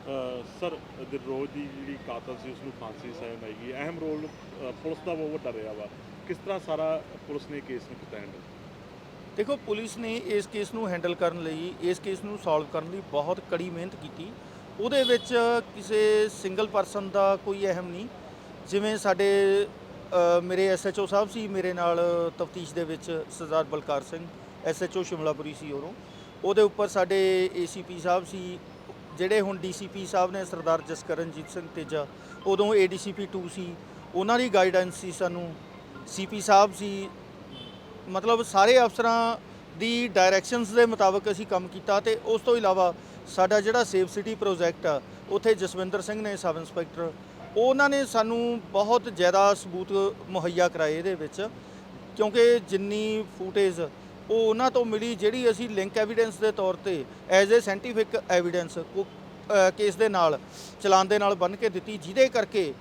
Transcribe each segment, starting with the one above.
ਅ, sir Dilroz ਦੀ ਜਿਹੜੀ ਕਾਤਲ ਸੀ ਉਸ ਨੂੰ ਫਾਂਸੀ ਸਜ਼ਾ ਮਿਲ ਅਹਿਮ ਰੋਲ ਪੁਲਿਸ ਦਾ ਬਹੁਤ ਵੱਡਾ ਰਿਹਾ ਵਾ। ਕਿਸ ਤਰ੍ਹਾਂ ਸਾਰਾ ਪੁਲਿਸ ਨੇ ਕੇਸ ਨੂੰ ਕੀਤਾ ਹੈਂਡਲ ਦੇਖੋ ਪੁਲਿਸ ਨੇ ਇਸ ਕੇਸ ਨੂੰ ਹੈਂਡਲ ਕਰਨ ਲਈ ਇਸ ਕੇਸ ਨੂੰ ਸੋਲਵ ਕਰਨ ਲਈ ਬਹੁਤ ਕੜੀ ਮਿਹਨਤ ਕੀਤੀ। ਉਹਦੇ ਵਿੱਚ ਕਿਸੇ ਸਿੰਗਲ ਪਰਸਨ ਦਾ ਕੋਈ ਅਹਿਮ ਨਹੀਂ। ਜਿਵੇਂ ਸਾਡੇ ਅ, ਮੇਰੇ ਐਸਐਚਓ ਸਾਹਿਬ ਸੀ ਮੇਰੇ ਨਾਲ ਤਫਤੀਸ਼ ਦੇ ਵਿੱਚ ਸਰਦਾਰ ਬਲਕਾਰ ਸਿੰਘ ਐਸਐਚਓ ਸ਼ਿਮਲਾਪੁਰੀ ਸੀ ਉਦੋਂ ਉਹਦੇ ਉੱਪਰ ਸਾਡੇ ਏਸੀਪੀ ਸਾਹਿਬ ਸੀ ਜਿਹੜੇ ਹੁਣ ਡੀਸੀਪੀ ਸਾਹਿਬ ਨੇ ਸਰਦਾਰ ਜਸਕਰਨਜੀਤ ਸਿੰਘ ਤੇਜਾ, ਉਦੋਂ ਏਡੀਸੀਪੀ 2 ਸੀ, ਉਹਨਾਂ ਦੀ ਗਾਈਡੈਂਸ ਸੀ ਸਾਨੂੰ। ਸੀਪੀ ਸਾਹਿਬ ਸੀ, ਮਤਲਬ ਸਾਰੇ ਅਫਸਰਾਂ ਦੀ ਡਾਇਰੈਕਸ਼ਨਸ ਦੇ ਮੁਤਾਬਕ ਅਸੀਂ ਕੰਮ ਕੀਤਾ ਤੇ ਉਸ ਤੋਂ ਇਲਾਵਾ ਸਾਡਾ ਜਿਹੜਾ ਸੇਫ ਸਿਟੀ ਪ੍ਰੋਜੈਕਟ ਆ, ਉੱਥੇ ਜਸਵਿੰਦਰ ਸਿੰਘ ਨੇ ਸਬ ਇੰਸਪੈਕਟਰ, ਉਹਨਾਂ ਨੇ ਸਾਨੂੰ ਬਹੁਤ ਜ਼ਿਆਦਾ ਸਬੂਤ ਮੁਹੱਈਆ ਕਰਾਏ ਇਹਦੇ ਵਿੱਚ, ਕਿਉਂਕਿ ਜਿੰਨੀ ਫੁਟੇਜ ਉਹ ਉਹਨਾਂ ਤੋਂ ਮਿਲੀ ਜਿਹੜੀ ਅਸੀਂ ਲਿੰਕ ਐਵੀਡੈਂਸ ਦੇ ਤੌਰ ਤੇ as a scientific evidence case ਦੇ ਨਾਲ ਚਲਾਨ ਦੇ ਨਾਲ ਬੰਨ ਕੇ ਦਿੱਤੀ ਜਿਹਦੇ ਕਰਕੇ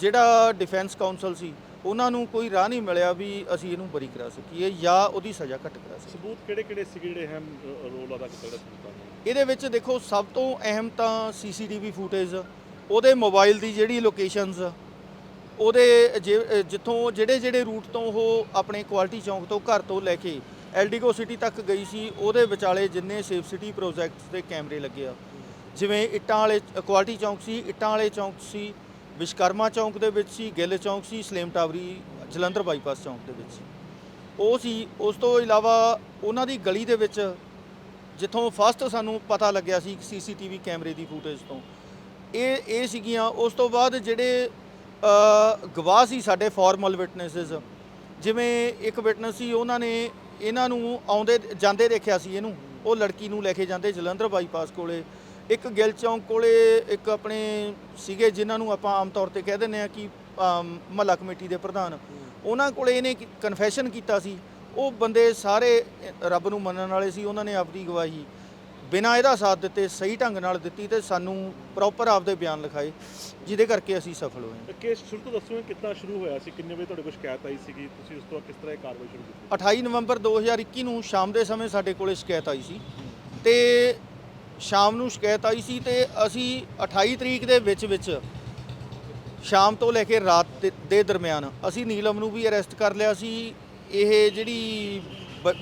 ਜਿਹੜਾ ਡਿਫੈਂਸ ਕਾਉਂਸਲ ਸੀ ਉਹਨਾਂ ਨੂੰ ਕੋਈ ਰਾਹ ਨਹੀਂ ਮਿਲਿਆ ਵੀ ਅਸੀਂ ਇਹਨੂੰ ਬਰੀ ਕਰਾ ਸਕੀਏ ਜਾਂ ਉਹਦੀ ਸਜ਼ਾ ਘੱਟ ਕਰਾ ਸਕੀਏ। ਸਬੂਤ ਕਿਹੜੇ ਕਿਹੜੇ ਸੀ ਜਿਹੜੇ ਅਹਿਮ ਰੋਲ ਅਦਾ ਕੀਤਾ ਸਬੂਤਾਂ ਇਹਦੇ ਵਿੱਚ ਦੇਖੋ ਸਭ ਤੋਂ ਅਹਿਮ ਤਾਂ ਸੀਸੀਟੀਵੀ ਫੁਟੇਜ ਉਹਦੇ ਮੋਬਾਈਲ ਦੀ ਜਿਹੜੀ ਲੋਕੇਸ਼ਨਸ ਉਹਦੇ, ਜੇ- ਜਿੱਥੋਂ ਜਿਹੜੇ ਜਿਹੜੇ ਰੂਟ ਤੋਂ ਉਹ ਆਪਣੇ ਕੁਆਲਿਟੀ ਚੌਂਕ ਤੋਂ ਘਰ ਤੋਂ ਲੈ ਕੇ ਐਲਡੀਗੋ ਸਿਟੀ ਤੱਕ ਗਈ ਸੀ, ਉਹਦੇ ਵਿਚਾਲੇ ਜਿੰਨੇ ਸੇਫ ਸਿਟੀ ਪ੍ਰੋਜੈਕਟਸ ਦੇ ਕੈਮਰੇ ਲੱਗੇ ਆ। ਜਿਵੇਂ ਇੱਟਾਂ ਵਾਲੇ ਕੁਆਲਿਟੀ ਚੌਂਕ ਸੀ, ਇੱਟਾਂ ਵਾਲੇ ਚੌਂਕ ਸੀ, ਵਿਸ਼ਕਰਮਾ ਚੌਂਕ ਦੇ ਵਿੱਚ ਸੀ, ਗਿੱਲ ਚੌਂਕ ਸੀ, ਸਲੇਮ ਟਾਵਰੀ, ਜਲੰਧਰ ਬਾਈਪਾਸ ਚੌਂਕ ਦੇ ਵਿੱਚ ਸੀ। ਉਹ ਸੀ, ਉਸ ਤੋਂ ਇਲਾਵਾ ਉਹਨਾਂ ਦੀ ਗਲੀ ਦੇ ਵਿੱਚ ਜਿੱਥੋਂ ਫਸਟ ਸਾਨੂੰ ਪਤਾ ਲੱਗਿਆ ਸੀ ਸੀਸੀਟੀਵੀ ਕੈਮਰੇ ਦੀ ਫੁਟੇਜ ਤੋਂ। ਇਹ ਇਹ ਸੀਗੀਆਂ, ਉਸ ਤੋਂ ਬਾਅਦ ਜਿਹੜੇ ਗਵਾਹ ਸੀ ਸਾਡੇ ਫਾਰਮਲ ਵਿਟਨੈਸਸ ਜਿਵੇਂ ਇੱਕ ਵਿਟਨੈਸ ਸੀ, ਉਹਨਾਂ ਨੇ ਇਹਨਾਂ ਨੂੰ ਆਉਂਦੇ, ਜਾਂਦੇ ਦੇਖਿਆ ਸੀ ਇਹਨੂੰ। ਉਹ ਲੜਕੀ ਨੂੰ ਲੈ ਕੇ ਜਾਂਦੇ ਜਲੰਧਰ ਬਾਈਪਾਸ ਕੋਲੇ। ਇੱਕ ਗਿੱਲ ਚੌਂਕ ਕੋਲੇ ਇੱਕ ਆਪਣੇ ਸੀਗੇ, ਜਿਨ੍ਹਾਂ ਨੂੰ ਆਪਾਂ ਆਮ ਤੌਰ ਤੇ ਕਹਿ ਦਿੰਦੇ ਆ ਕਿ ਮਹੱਲਾ ਕਮੇਟੀ ਦੇ ਪ੍ਰਧਾਨ। ਉਹਨਾਂ ਕੋਲੇ ਇਹਨੇ ਕਨਫੈਸ਼ਨ ਕੀਤਾ ਸੀ। ਉਹ ਬੰਦੇ ਸਾਰੇ ਰੱਬ ਨੂੰ ਮੰਨਣ ਵਾਲੇ ਸੀ, ਉਹਨਾਂ ਨੇ ਆਪਣੀ ਗਵਾਹੀ ਬਿਨਾਂ ਇਹਦਾ ਸਾਥ ਦਿੱਤੇ ਸਹੀ ਢੰਗ ਨਾਲ ਦਿੱਤੀ ਤੇ ਸਾਨੂੰ ਪ੍ਰੋਪਰ ਆਪਦੇ ਬਿਆਨ ਲਿਖਾਏ ਜਿਹਦੇ ਕਰਕੇ ਅਸੀਂ ਸਫਲ ਹੋਏ ਕੇਸ ਸ਼ੁਰੂ ਤੋਂ ਦੱਸੋ ਕਿੱਦਾਂ ਸ਼ੁਰੂ ਹੋਇਆ ਸੀ ਕਿੰਨੇ ਵਜੇ ਤੁਹਾਡੇ ਕੋਲ ਸ਼ਿਕਾਇਤ ਆਈ ਸੀਗੀ ਤੁਸੀਂ ਉਸ ਤੋਂ ਕਿਸ ਤਰ੍ਹਾਂ ਇਹ ਕਾਰਵਾਈ ਸ਼ੁਰੂ ਕੀਤੀ? 28 ਨਵੰਬਰ 2021 ਨੂੰ ਸ਼ਾਮ ਦੇ ਸਮੇਂ ਸਾਡੇ ਕੋਲੇ ਸ਼ਿਕਾਇਤ ਆਈ ਸੀ ਤੇ ਸ਼ਾਮ ਨੂੰ ਸ਼ਿਕਾਇਤ ਆਈ ਸੀ ਤੇ ਅਸੀਂ 28 ਤਰੀਕ ਦੇ ਵਿੱਚ ਵਿੱਚ ਸ਼ਾਮ ਤੋਂ ਲੈ ਕੇ ਰਾਤ ਦੇ- ਦਰਮਿਆਨ ਅਸੀਂ ਨੀਲਮ ਨੂੰ ਵੀ ਅਰੈਸਟ ਕਰ ਲਿਆ ਸੀ। ਇਹ ਜਿਹੜੀ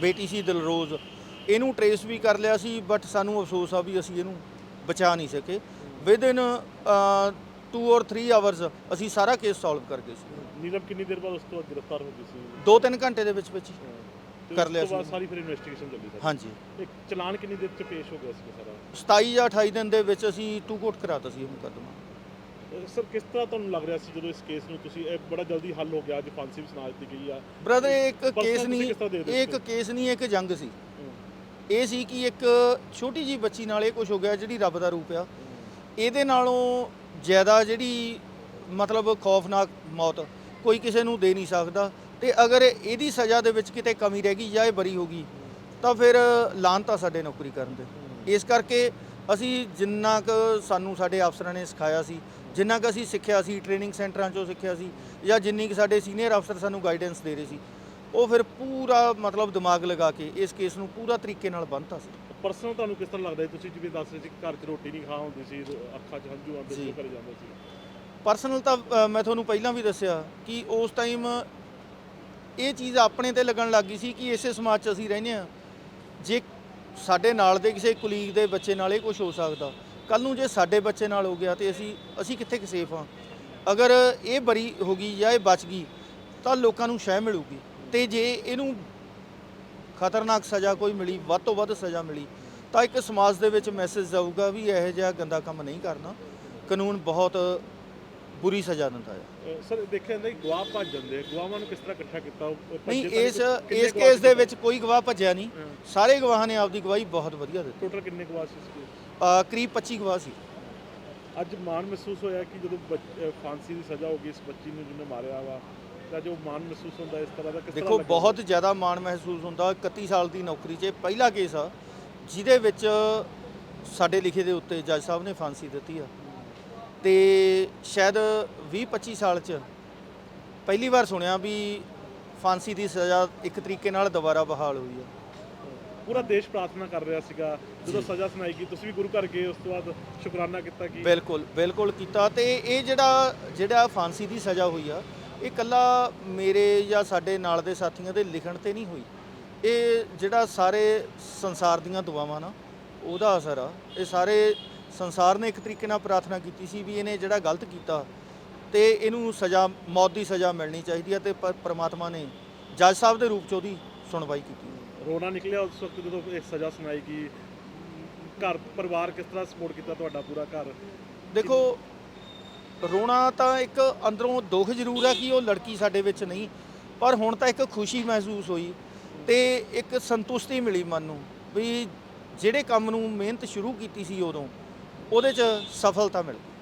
ਬੇਟੀ ਸੀ ਦਿਲਰੋਜ਼ ਇਹਨੂੰ ਟਰੇਸ ਵੀ ਕਰ ਲਿਆ ਸੀ ਬਟ ਸਾਨੂੰ ਅਫਸੋਸ ਆ ਵੀ ਅਸੀਂ ਇਹਨੂੰ ਬਚਾ ਨਹੀਂ ਸਕੇ। ਵਿਦ ਇਨ 2 ਔਰ 3 ਆਵਰਸ ਅਸੀਂ ਸਾਰਾ ਕੇਸ ਸੋਲਵ ਕਰ ਗਏ ਸੀ। ਨੀਲਮ ਕਿੰਨੀ ਦੇਰ ਬਾਅਦ ਉਸ ਤੋਂ ਬਾਅਦ ਗ੍ਰਿਫਤਾਰ ਹੋ ਗਈ ਸੀ? 2-3 ਘੰਟੇ ਦੇ ਵਿੱਚ ਵਿੱਚ ਹੀ। ਤੇ ਕਰ ਉਸ ਲਿਆ ਤੋਂ ਬਾਅਦ ਸੀ। ਸਾਰੀ ਫਿਰ ਇਨਵੈਸਟੀਗੇਸ਼ਨ ਚੱਲੀ ਸਰ। ਹਾਂਜੀ। ਇੱਕ ਚਲਾਨ ਕਿੰਨੀ ਦੇਰ ਚ ਪੇਸ਼ ਹੋ ਗਿਆ ਸੀ ਸਾਰਾ? 27 ਜਾਂ 28 ਦਿਨ ਦੇ ਵਿੱਚ ਅਸੀਂ ਟੂ ਕੋਟ ਕਰਾਤਾ ਸੀ ਇਹ ਮੁਕੱਦਮਾ। ਅਹ ਸਰ ਕਿਸ ਤਰ੍ਹਾਂ ਤੁਹਾਨੂੰ ਲੱਗ ਰਿਹਾ ਸੀ ਜਦੋਂ ਇਸ ਕੇਸ ਨੂੰ ਤੁਸੀਂ ਇਹ ਬੜਾ ਜਲਦੀ ਹੱਲ ਹੋ ਗਿਆ ਅੱਜ ਫਾਂਸੀ ਵੀ ਸੁਣਾ ਦਿੱਤੀ ਗਈ ਆ? ਬ੍ਰਦਰ ਇੱਕ Personal ਕੇਸ ਤੁਸੀਂ ਨਹੀਂ ਕਿਸ ਤਰ੍ਹਾਂ ਦੇਖਦੇ ਇਹ ਇੱਕ ਹੋ? ਕੇਸ ਨਹੀਂ ਇਹ ਇੱਕ ਜੰਗ ਸੀ। ਇਹ ਸੀ ਕਿ ਇੱਕ ਛੋਟੀ ਜੀ ਬੱਚੀ ਨਾਲ ਇਹ ਕੁਝ ਹੋ ਗਿਆ ਜਿਹੜੀ ਰੱਬ ਦਾ ਰੂਪ ਆ। ਇਹਦੇ ਨਾਲੋਂ ਜ਼ਿਆਦਾ ਜਿਹੜੀ ਮਤਲਬ ਖੌਫਨਾਕ ਮੌਤ ਕੋਈ ਕਿਸੇ ਨੂੰ ਦੇ ਨਹੀਂ ਸਕਦਾ ਤੇ ਅਗਰ ਇਹਦੀ ਸਜ਼ਾ ਦੇ ਵਿੱਚ ਕਿਤੇ ਕਮੀ ਰਹਿ ਗਈ ਜਾਂ ਇਹ ਬਰੀ ਹੋ ਗਈ, ਤਾਂ ਫਿਰ ਲਾਂਤਾ ਸਾਡੇ ਨੌਕਰੀ ਕਰਨ ਦੇ। ਇਸ ਕਰਕੇ ਅਸੀਂ ਜਿੰਨਾ ਕੁ ਸਾਨੂੰ ਸਾਡੇ ਅਫਸਰਾਂ ਨੇ ਸਿਖਾਇਆ ਸੀ, ਜਿੰਨਾ ਕੁ ਅਸੀਂ ਸਿੱਖਿਆ ਸੀ ਟ੍ਰੇਨਿੰਗ ਸੈਂਟਰਾਂ 'ਚੋਂ ਸਿੱਖਿਆ ਸੀ ਜਾਂ ਜਿੰਨੀ ਕੁ ਸਾਡੇ ਸੀਨੀਅਰ ਅਫਸਰ ਸਾਨੂੰ ਗਾਈਡੈਂਸ ਦੇ ਰਹੇ ਸੀ ਉਹ ਫਿਰ ਪੂਰਾ ਮਤਲਬ ਦਿਮਾਗ ਲਗਾ ਕੇ ਇਸ ਕੇਸ ਨੂੰ ਪੂਰਾ ਤਰੀਕੇ ਨਾਲ ਬੰਨਤਾ ਸੀ। ਪਰਸਨਲ ਤੁਹਾਨੂੰ ਕਿਸ ਤਰ੍ਹਾਂ ਲੱਗਦਾ ਹੈ? ਤੁਸੀਂ ਜਿਵੇਂ ਦੱਸ ਰਹੇ ਸੀ ਘਰ 'ਚ ਰੋਟੀ ਨਹੀਂ ਖਾ ਹੁੰਦੀ ਸੀ ਅੱਖਾਂ 'ਚ ਹੰਝੂ ਆਉਂਦੇ ਸੀ। ਘਰੇ ਜਾਂਦੇ ਸੀ। ਪਰਸਨਲ ਤਾਂ ਮੈਂ ਤੁਹਾਨੂੰ ਪਹਿਲਾਂ ਵੀ ਦੱਸਿਆ ਕਿ ਉਸ ਟਾਈਮ ਇਹ ਚੀਜ਼ ਆਪਣੇ ਤੇ ਲੱਗਣ ਲੱਗ ਗਈ ਸੀ ਕਿ ਇਸੇ ਸਮਾਜ 'ਚ ਅਸੀਂ ਰਹਿੰਦੇ ਆ ਜੇ ਸਾਡੇ ਨਾਲ ਦੇ ਕਿਸੇ ਕੁਲੀਗ ਦੇ ਬੱਚੇ ਨਾਲ ਇਹ ਕੁਝ ਹੋ ਸਕਦਾ ਕੱਲ ਨੂੰ ਜੇ ਸਾਡੇ ਬੱਚੇ ਨਾਲ ਹੋ ਗਿਆ ਤੇ ਅਸੀਂ ਅਸੀਂ ਕਿੱਥੇ ਕਿ ਸੇਫ ਆ ਅਗਰ ਇਹ ਬਰੀ ਹੋ ਗਈ ਜਾਂ ਇਹ ਬਚ ਗਈ ਤਾਂ ਲੋਕਾਂ ਨੂੰ ਸ਼ਹਿ ਮਿਲੂਗੀ। ਤੇ ਜੇ ਇਹਨੂੰ ਖਤਰਨਾਕ ਸਜ਼ਾ ਕੋਈ ਮਿਲੀ ਵੱਧ ਤੋਂ ਵੱਧ ਸਜ਼ਾ ਮਿਲੀ ਤਾਂ ਇੱਕ ਸਮਾਜ ਦੇ ਵਿੱਚ ਮੈਸੇਜ ਜਾਊਗਾ ਵੀ ਇਹੋ ਜਿਹਾ ਗੰਦਾ ਕੰਮ ਨਹੀਂ ਕਰਨਾ। ਕਾਨੂੰਨ ਬਹੁਤ ਬੁਰੀ ਸਜ਼ਾ ਦਿੰਦਾ ਹੈ। ਸਰ ਦੇਖਿਆ ਜਾਂਦਾ ਗਵਾਹ ਭੱਜ ਜਾਂਦੇ ਗਵਾਹਾਂ ਨੂੰ ਕਿਸ ਤਰ੍ਹਾਂ ਇਕੱਠਾ ਕੀਤਾ? ਨਹੀਂ ਇਸ ਇਸ ਕੇਸ ਦੇ? ਵਿੱਚ ਕੋਈ ਗਵਾਹ ਭੱਜਿਆ ਨਹੀਂ। ਸਾਰੇ ਗਵਾਹਾਂ ਨੇ ਆਪਦੀ ਗਵਾਹੀ ਬਹੁਤ ਵਧੀਆ ਦਿੱਤੀ। ਟੋਟਲ ਕਿੰਨੇ ਗਵਾਹ ਸੀ ਇਸ ਕਰੀਬ 25 ਗਵਾਹ ਸੀ। ਅੱਜ ਮਾਣ ਮਹਿਸੂਸ ਹੋਇਆ ਕਿ ਜਦੋਂ ਫਾਂਸੀ ਦੀ ਸਜ਼ਾ ਹੋ ਗਈ ਇਸ ਬੱਚੀ ਨੂੰ ਜਿਹਨੇ ਮਾਰਿਆ ਵਾ ਤਾਂ ਜੋ ਮਾਣ ਮਹਿਸੂਸ ਹੁੰਦਾ ਇਸ ਤਰ੍ਹਾਂ ਦਾ ਕਿਸ ਤਰ੍ਹਾਂ ਦੇਖੋ? ਬਹੁਤ ਜ਼ਿਆਦਾ ਮਾਣ ਮਹਿਸੂਸ ਹੁੰਦਾ 31 ਸਾਲ ਦੀ ਨੌਕਰੀ 'ਚ ਇਹ ਪਹਿਲਾ ਕੇਸ ਆ ਜਿਹਦੇ ਵਿੱਚ ਸਾਡੇ ਲਿਖੇ ਦੇ ਉੱਤੇ ਜੱਜ ਸਾਹਿਬ ਨੇ ਫਾਂਸੀ ਦਿੱਤੀ ਆ। ਤੇ ਸ਼ਾਇਦ 20 25 ਸਾਲ 'ਚ ਪਹਿਲੀ ਵਾਰ ਸੁਣਿਆ ਵੀ ਫਾਂਸੀ ਦੀ ਸਜ਼ਾ ਇੱਕ ਤਰੀਕੇ ਨਾਲ ਦੁਬਾਰਾ ਬਹਾਲ ਹੋਈ ਆ। ਪੂਰਾ ਦੇਸ਼ ਪ੍ਰਾਰਥਨਾ ਕਰ ਰਿਹਾ ਸੀਗਾ ਜਦੋਂ ਸਜ਼ਾ ਸੁਣਾਈ ਗਈ ਤੁਸੀਂ ਵੀ ਗੁਰੂ ਘਰ ਗਏ ਉਸ ਤੋਂ ਬਾਅਦ ਸ਼ੁਕਰਾਨਾ ਕੀਤਾ ਕਿ? ਬਿਲਕੁਲ ਬਿਲਕੁਲ ਕੀਤਾ। ਤੇ ਇਹ ਜਿਹੜਾ ਜਿਹੜਾ ਫਾਂਸੀ ਦੀ ਸਜ਼ਾ ਹੋਈ ਆ ਇਹ ਕੱਲਾ ਮੇਰੇ ਜਾਂ ਸਾਡੇ ਨਾਲ ਦੇ ਸਾਥੀਆਂ ਦੇ ਲਿਖਣ ਤੇ ਨਹੀਂ ਹੋਈ। ਇਹ ਜਿਹੜਾ ਸਾਰੇ ਸੰਸਾਰ ਦੀਆਂ ਦੁਆਵਾਂ ਨਾ ਉਹਦਾ ਅਸਰ ਆ। ਇਹ ਸਾਰੇ ਸੰਸਾਰ ਨੇ ਇੱਕ ਤਰੀਕੇ ਨਾਲ ਪ੍ਰਾਰਥਨਾ ਕੀਤੀ ਸੀ ਵੀ ਇਹਨੇ ਜਿਹੜਾ ਗਲਤ ਕੀਤਾ ਤੇ ਇਹਨੂੰ ਸਜ਼ਾ ਮੌਤ ਦੀ ਸਜ਼ਾ ਮਿਲਣੀ ਚਾਹੀਦੀ ਹੈ ਤੇ ਪਰ- ਪ੍ਰਮਾਤਮਾ ਨੇ ਜੱਜ ਸਾਹਿਬ ਦੇ ਰੂਪ ਚ ਉਹਦੀ ਸੁਣਵਾਈ ਕੀਤੀ ਰੋਣਾ ਨਿਕਲਿਆ ਉਸ ਵਕਤ ਜਦੋਂ ਇਹ ਸਜ਼ਾ ਸੁਣਾਈ ਗਈ ਘਰ ਪਰਿਵਾਰ ਕਿਸ ਤਰ੍ਹਾਂ ਸਪੋਰਟ ਕੀਤਾ ਤੁਹਾਡਾ ਪੂਰਾ ਘਰ? ਦੇਖੋ ਰੋਣਾ ਤਾਂ ਇੱਕ ਅੰਦਰੋਂ ਦੁੱਖ ਜ਼ਰੂਰ ਹੈ ਕਿ ਉਹ ਲੜਕੀ ਸਾਡੇ ਵਿੱਚ ਨਹੀਂ, ਪਰ ਹੁਣ ਤਾਂ ਇੱਕ ਖੁਸ਼ੀ ਮਹਿਸੂਸ ਹੋਈ ਤੇ ਇੱਕ ਸੰਤੁਸ਼ਟੀ ਮਿਲੀ ਮਨ ਨੂੰ ਵੀ ਜਿਹੜੇ ਕੰਮ ਨੂੰ ਮਿਹਨਤ ਸ਼ੁਰੂ ਕੀਤੀ ਸੀ ਉਦੋਂ, ਉਹਦੇ 'ਚ ਸਫਲਤਾ ਮਿਲ ਗਈ।